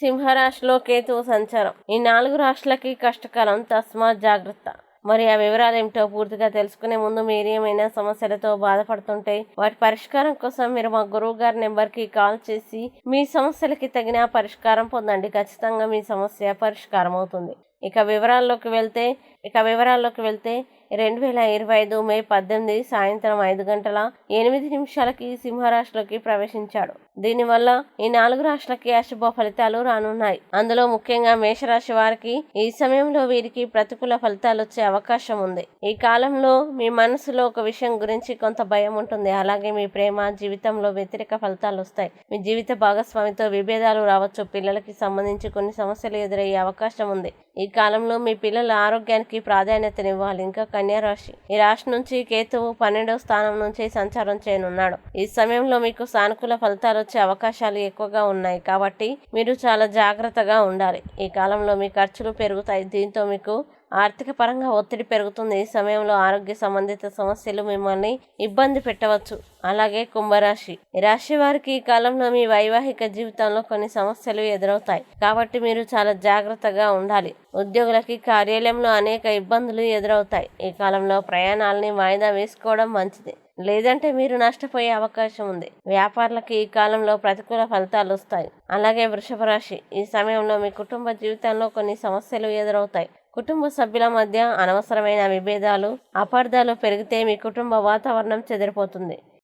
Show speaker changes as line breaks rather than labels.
సింహరాశిలో కేతువు సంచారం. ఈ నాలుగు రాశులకి కష్టకాలం తస్మా జాగ్రత్త. మరి ఆ వివరాలు ఏమిటో పూర్తిగా తెలుసుకునే ముందు మీరు ఏమైనా సమస్యలతో బాధపడుతుంటే వాటి పరిష్కారం కోసం మీరు మా గురువు గారి నెంబర్కి కాల్ చేసి మీ సమస్యలకి తగిన పరిష్కారం పొందండి. ఖచ్చితంగా మీ సమస్య పరిష్కారం అవుతుంది ఇక వివరాల్లోకి వెళ్తే ఇక వివరాల్లోకి వెళ్తే రెండు వేల ఇరవై ఐదు మే పద్దెనిమిది సాయంత్రం ఐదు గంటల ఎనిమిది నిమిషాలకి సింహరాశిలోకి ప్రవేశించాడు. దీనివల్ల ఈ నాలుగు రాశులకి అశుభ ఫలితాలు రానున్నాయి. అందులో ముఖ్యంగా మేషరాశి వారికి ఈ సమయంలో వీరికి ప్రతికూల ఫలితాలు వచ్చే అవకాశం ఉంది. ఈ కాలంలో మీ మనసులో ఒక విషయం గురించి కొంత భయం ఉంటుంది. అలాగే మీ ప్రేమ జీవితంలో వ్యతిరేక ఫలితాలు వస్తాయి. మీ జీవిత భాగస్వామితో విభేదాలు రావచ్చు. పిల్లలకి సంబంధించి కొన్ని సమస్యలు ఎదురయ్యే అవకాశం ఉంది. ఈ కాలంలో మీ పిల్లల ఆరోగ్యానికి ప్రాధాన్యతనివ్వాలి. ఇంకా కన్యా రాశి ఈ రాశి నుంచి కేతువు పన్నెండవ స్థానం నుంచి సంచారం చేయనున్నాడు. ఈ సమయంలో మీకు సానుకూల ఫలితాలు వచ్చే అవకాశాలు ఎక్కువగా ఉన్నాయి. కాబట్టి మీరు చాలా జాగ్రత్తగా ఉండాలి. ఈ కాలంలో మీ ఖర్చులు పెరుగుతాయి. దీంతో మీకు ఆర్థిక పరంగా ఒత్తిడి పెరుగుతుంది. ఈ సమయంలో ఆరోగ్య సంబంధిత సమస్యలు మిమ్మల్ని ఇబ్బంది పెట్టవచ్చు. అలాగే కుంభరాశి. రాశి వారికి ఈ కాలంలో మీ వైవాహిక జీవితంలో కొన్ని సమస్యలు ఎదురవుతాయి. కాబట్టి మీరు చాలా జాగ్రత్తగా ఉండాలి. ఉద్యోగులకి కార్యాలయంలో అనేక ఇబ్బందులు ఎదురవుతాయి. ఈ కాలంలో ప్రయాణాలని వాయిదా వేసుకోవడం మంచిది. లేదంటే మీరు నష్టపోయే అవకాశం ఉంది. వ్యాపారులకు ఈ కాలంలో ప్రతికూల ఫలితాలు వస్తాయి. అలాగే వృషభ రాశి. ఈ సమయంలో మీ కుటుంబ జీవితంలో కొన్ని సమస్యలు ఎదురవుతాయి. కుటుంబ సభ్యుల మధ్య అనవసరమైన విభేదాలు అపార్థాలు పెరిగితే మీ కుటుంబ వాతావరణం చెదిరిపోతుంది.